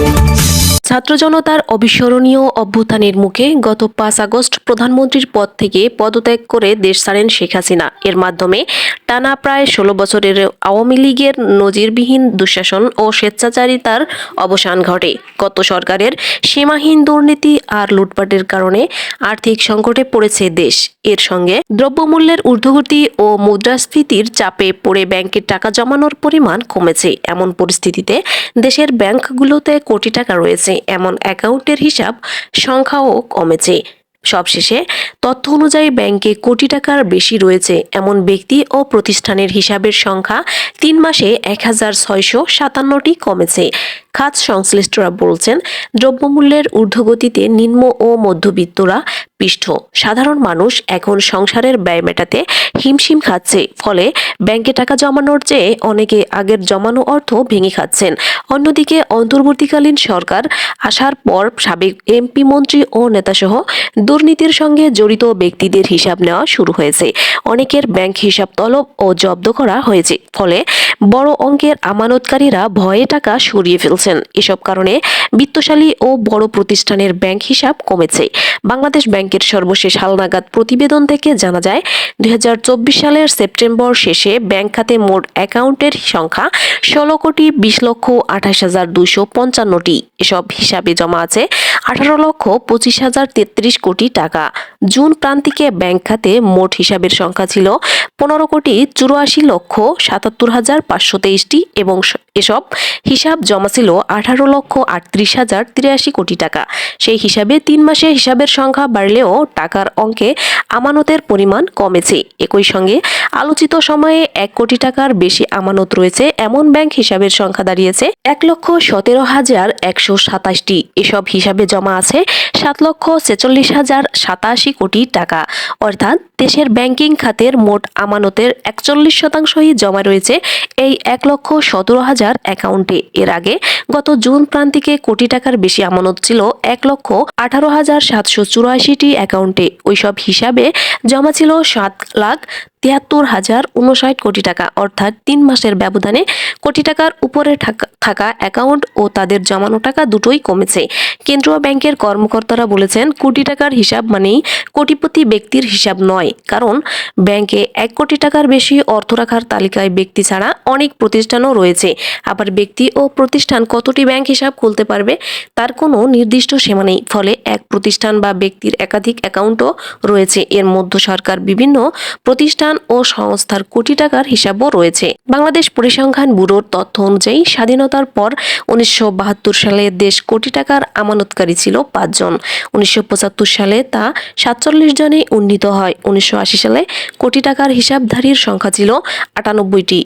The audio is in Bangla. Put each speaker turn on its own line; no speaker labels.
Thank you. ছাত্র জনতার অবিস্মরণীয় অভ্যুত্থানের মুখে গত পাঁচ আগস্ট প্রধানমন্ত্রীর পদ থেকে পদত্যাগ করে দেশ ছাড়েন শেখ হাসিনা। এর মাধ্যমে টানা প্রায় ষোলো বছরের আওয়ামী লীগের নজিরবিহীন দুঃশাসন ও স্বেচ্ছাচারিতার অবসান ঘটে। গত সরকারের সীমাহীন দুর্নীতি আর লুটপাটের কারণে আর্থিক সংকটে পড়েছে দেশ। এর সঙ্গে দ্রব্যমূল্যের ঊর্ধ্বগতি ও মুদ্রাস্ফীতির চাপে পড়ে ব্যাংকের টাকা জমানোর পরিমাণ কমেছে। এমন পরিস্থিতিতে দেশের ব্যাংকগুলোতে কোটি টাকা রয়েছে। এমন অ্যাকাউন্টের হিসাব সংখ্যাও কমেছে। সবশেষে, তথ্য অনুযায়ী ব্যাংকে কোটি টাকার বেশি রয়েছে এমন ব্যক্তি ও প্রতিষ্ঠানের হিসাবের সংখ্যা তিন মাসে এক হাজার ছয়শো সাতান্নটি কমেছে। খাত সংশ্লিষ্টরা বলছেন, দ্রব্যমূল্যের ঊর্ধ্বগতিতে নিম্ন ও মধ্যবিত্তরা পৃষ্ঠ সাধারণ মানুষ এখন সংসারের ব্যয় মেটাতে হিমশিম খাচ্ছে, ফলে ব্যাংকে টাকা জমানোর চেয়ে অনেকে আগের জমানো অর্থ ভেঙে খাচ্ছেন। অন্যদিকে অন্তর্বর্তীকালীন সরকার আসার পর সাবেক এমপি মন্ত্রী ও নেতাসহ দুর্নীতির সঙ্গে জড়িত ব্যক্তিদের হিসাব নেওয়া শুরু হয়েছে। অনেকের ব্যাংক হিসাব তলব ও জব্দ করা হয়েছে, ফলে বড় অঙ্কের আমানতকারীরা ভয়ে টাকা সরিয়ে ফেলছেন এসব কারণে বিত্তশালী ও বড় প্রতিষ্ঠানের ব্যাংক হিসাব কমেছে। বাংলাদেশ ব্যাংকের সর্বশেষ হালনাগাদ প্রতিবেদন থেকে জানা যায়, দুই হাজার চব্বিশ সালের সেপ্টেম্বর শেষে ব্যাংক খাতে মোট অ্যাকাউন্টের সংখ্যা ষোলো কোটি বিশ লক্ষ আঠাশ হাজার দুইশো পঞ্চান্নটি। এসব হিসাবে জমা আছে আঠারো লক্ষ পঁচিশ হাজার তেত্রিশ কোটি টাকা। জুন প্রান্তিকে ব্যাংক খাতে মোট হিসাবের সংখ্যা ছিল পনেরো কোটি চুরাশি লক্ষ সাতাত্তর হাজার পাঁচশো তেইশটি এবং এসব হিসাব জমা ছিল আঠারো লক্ষ আটত্রিশ হাজার তিরাশি কোটি টাকা। সেই হিসাবে তিন মাসে হিসাবের সংখ্যা বাড়লেও টাকার অঙ্কে আমানতের পরিমাণ কমেছে। একই সঙ্গে আলোচিত সময়ে এক কোটি টাকার বেশি আমানত রয়েছে এমন ব্যাংক হিসাবের সংখ্যা দাঁড়িয়েছে এক লক্ষ সতেরো হাজার একশো সাতাশটি। এসব হিসাবে জমা আছে সাত লক্ষ ছেচল্লিশ হাজার সাতাশি কোটি টাকা। অর্থাৎ দেশের ব্যাংকিং খাতের মোট আমানতের একচল্লিশ শতাংশই জমা রয়েছে এই এক লক্ষ সতেরো হাজার অ্যাকাউন্টে। এর আগে গত জুন প্রান্তিকে কোটি টাকার বেশি আমানত ছিল এক লক্ষ আঠারো হাজার সাতশো চুরাশিটি অ্যাকাউন্টে। ওইসব হিসাবে জমা ছিল সাত লাখ তিয়াত্তর হাজার উনষাট কোটি টাকা। অর্থাৎ তিন মাসের ব্যবধানে কোটি টাকার উপরে থাকা- অ্যাকাউন্ট ও তাদের জমানো টাকা দুটোই কমেছে। কেন্দ্রীয় ব্যাংকের কর্মকর্তারা বলেছেন, কোটি টাকার হিসাব মানেই কোটিপতি ব্যক্তির হিসাব নয়। কারণ ব্যাংকে এক কোটি টাকার বেশি অর্থ রাখার তালিকায় ব্যক্তি ছাড়া অনেক প্রতিষ্ঠানও রয়েছে। আবার ব্যক্তি ও প্রতিষ্ঠান কতটি ব্যাংক হিসাব খুলতে পারবে তার কোনো নির্দিষ্ট সীমা নেই। ফলে এক প্রতিষ্ঠান বা ব্যক্তির একাধিক অ্যাকাউন্টও রয়েছে। এর মধ্য সরকার বিভিন্ন প্রতিষ্ঠান ও সংস্থার কোটি টাকার হিসাবও রয়েছে। বাংলাদেশ পরিসংখ্যান ব্যুরোর তথ্য অনুযায়ী স্বাধীনতার পর উনিশশো বাহাত্তর সালে দেশ কোটি টাকার আমানতকারী ছিল পাঁচজন। উনিশশো পঁচাত্তর সালে তা সাতচল্লিশ জনে উন্নীত হয়। উনিশশো আশি সালে কোটি টাকার হিসাবধারীর সংখ্যা ছিল আটানব্বইটি।